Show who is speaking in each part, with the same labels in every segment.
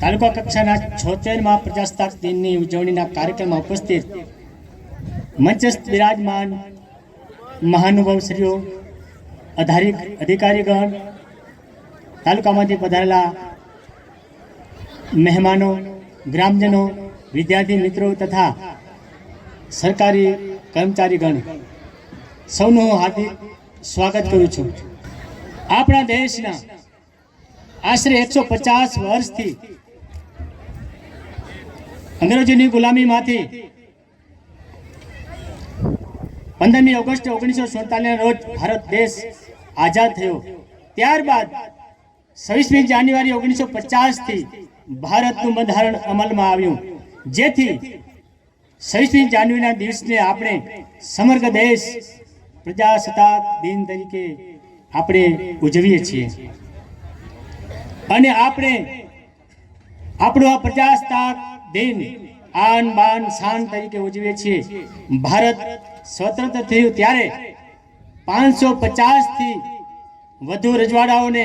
Speaker 1: તાલુકા કક્ષાના છોતેરમાં પ્રજાસત્તાક દિનની ઉજવણીના કાર્યક્રમમાં ઉપસ્થિત મંચસ્થ બિરાજમાન મહાનુભાવશ્રીઓ આધારિત અધિકારીગણ, તાલુકામાંથી પધારેલા મહેમાનો, ગ્રામજનો, વિદ્યાર્થી મિત્રો તથા સરકારી કર્મચારીગણ, સૌનું હું હાર્દિક સ્વાગત કરું છું. આપણા દેશના આશરે એકસો પચાસ વર્ષથી અંગ્રેજોની ગુલામીમાંથી પંદરમી ઓગસ્ટ ઓગણીસો સુડતાલીસના રોજ ભારત દેશ આઝાદ થયો. ત્યારબાદ છવ્વીસમી જાન્યુઆરી ઓગણીસો પચાસથી ભારતનું બંધારણ અમલમાં આવ્યું. જેથી છવ્વીસમી જાન્યુઆરીના દિવસને આપણે સમગ્ર દેશ પ્રજાસત્તાક દિન તરીકે આપણે ઉજવીએ છીએ. અને આપણે આપણો આ પ્રજાસત્તાક દિન આન બાન શાન તરીકે ઉજવીએ છીએ. ભારત સ્વતંત્ર થયું ત્યારે પાંચસો થી વધુ રજવાડાઓને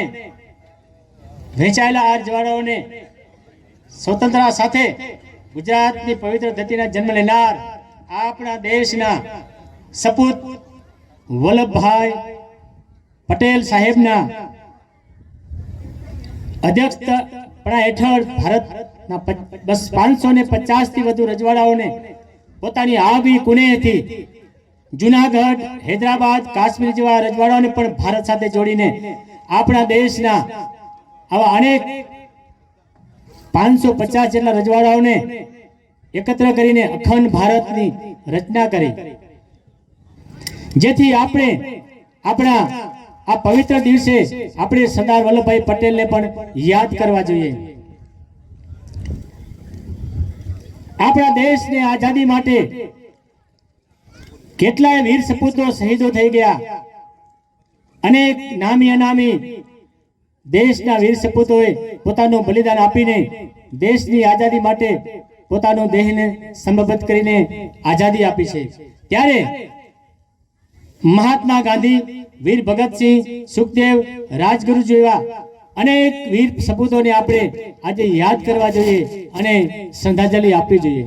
Speaker 1: વહેંચાયેલા આ રજવાડાઓને સ્વતંત્રતા સાથે ગુજરાતની પવિત્ર ધરતીના જન્મ લેનાર આપણા દેશના સપૂત વલ્લભભાઈ પટેલ સાહેબના અધ્યક્ષપણા હેઠળ ભારત બસ પાંચસો ને પચાસથી વધુ રજવાડાઓને પોતાની આવી કુનેથી જુનાગઢ, હૈદરાબાદ, કાશ્મીર જેવા રજવાડાઓને પણ ભારત સાથે જોડીને આપણા દેશના આવા અનેક પાંચસો પચાસ જેટલા રજવાડાઓને એકત્ર કરીને અખંડ ભારતની રચના કરી. જેથી આપણે આપણા આ પવિત્ર દિવસે આપણે સરદાર વલ્લભભાઈ પટેલને પણ યાદ કરવા જોઈએ. આપણા દેશને આઝાદી માટે કેટલાય વીર સપૂતો શહીદો થઈ ગયા. અનેક નામી અનામી દેશના વીર સપૂતોએ પોતાનું બલિદાન આપીને દેશની આઝાદી માટે પોતાનો દેહને સમર્પિત કરીને આઝાદી આપી છે. ત્યારે મહાત્મા ગાંધી, વીર ભગતસિંહ, સુખદેવ રાજગુરુ જેવા અનેક વીર સપૂતોને આપણે આજે યાદ કરવા જોઈએ અને શ્રદ્ધાંજલિ આપવી જોઈએ.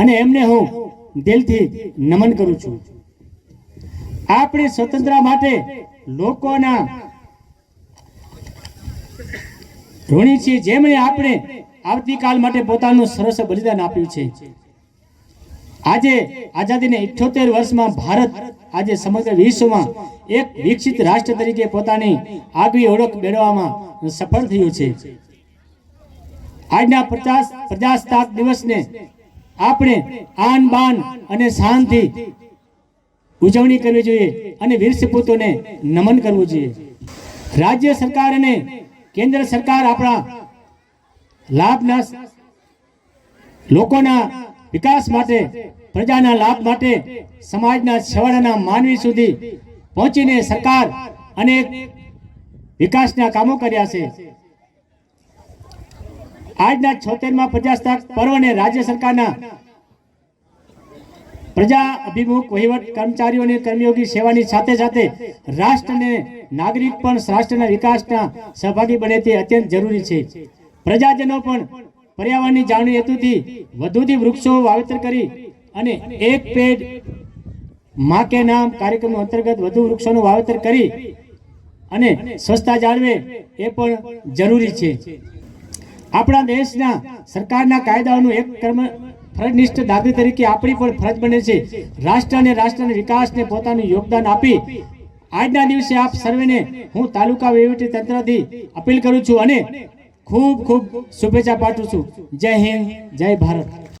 Speaker 1: અને એમને હું દિલથી નમન કરું છું. આપણી સ્વતંત્ર માટે લોકોના ઋણી છીએ. જેમણે આપણે આવતીકાલ માટે પોતાનું સરસ બલિદાન આપ્યું છે. આજે આઝાદીને ઇઠ્યોતેર વર્ષમાં ભારત આજે સમગ્ર વિશ્વમાં એક વિકસિત રાષ્ટ્ર તરીકે પોતાની આગવી ઓળખ મેળવવામાં સફળ થયું છે. આજના પચાસ પ્રજાસત્તાક દિવસને આપણે આન બાન અને શાનથી ઉજવણી કરવી જોઈએ અને વીર સપૂતોને નમન કરવું જોઈએ. રાજ્ય સરકાર અને કેન્દ્ર સરકાર આપણા લાભના લોકોના વિકાસ માટે, પ્રજાના લાભ માટે, સમાજના છેવાડાના માનવી સુધી પહોંચીને સરકાર અનેક વિકાસના કામો કર્યા છે. આજના છોતેરમાં પ્રજાસત્તાક પર્વને રાજ્ય સરકારના પ્રજા અભિમુખ, વહીવટ કર્મચારીઓની કર્મયોગી સેવાની સાથે સાથે રાષ્ટ્રને નાગરિક પણ રાષ્ટ્રના વિકાસના સહભાગી બને તે અત્યંત જરૂરી છે. પ્રજાજનો પણ પર્યાવરણની જાળવણી હેતુથી વધુથી વૃક્ષો વાવેતર કરી અને એક પેડમાં કે નામ કાર્યક્રમ અંતર્ગત વધુ વૃક્ષોનું વાવેતર કરી અને સ્વચ્છતા જાળવે એ પણ જરૂરી છે. આપણા દેશના સરકારના કાયદાઓનું એક કર્મ ફરજનિષ્ઠ નાગરિક તરીકે આપણી પણ ફરજ બને છે. રાષ્ટ્ર અને રાષ્ટ્રના વિકાસને પોતાનું યોગદાન આપી આજના દિવસે આપ સર્વેને હું તાલુકા વહીવટી તંત્રથી અપીલ કરું છું અને ખૂબ ખૂબ શુભેચ્છા પાઠવું છું. જય હિન્દ જય ભારત.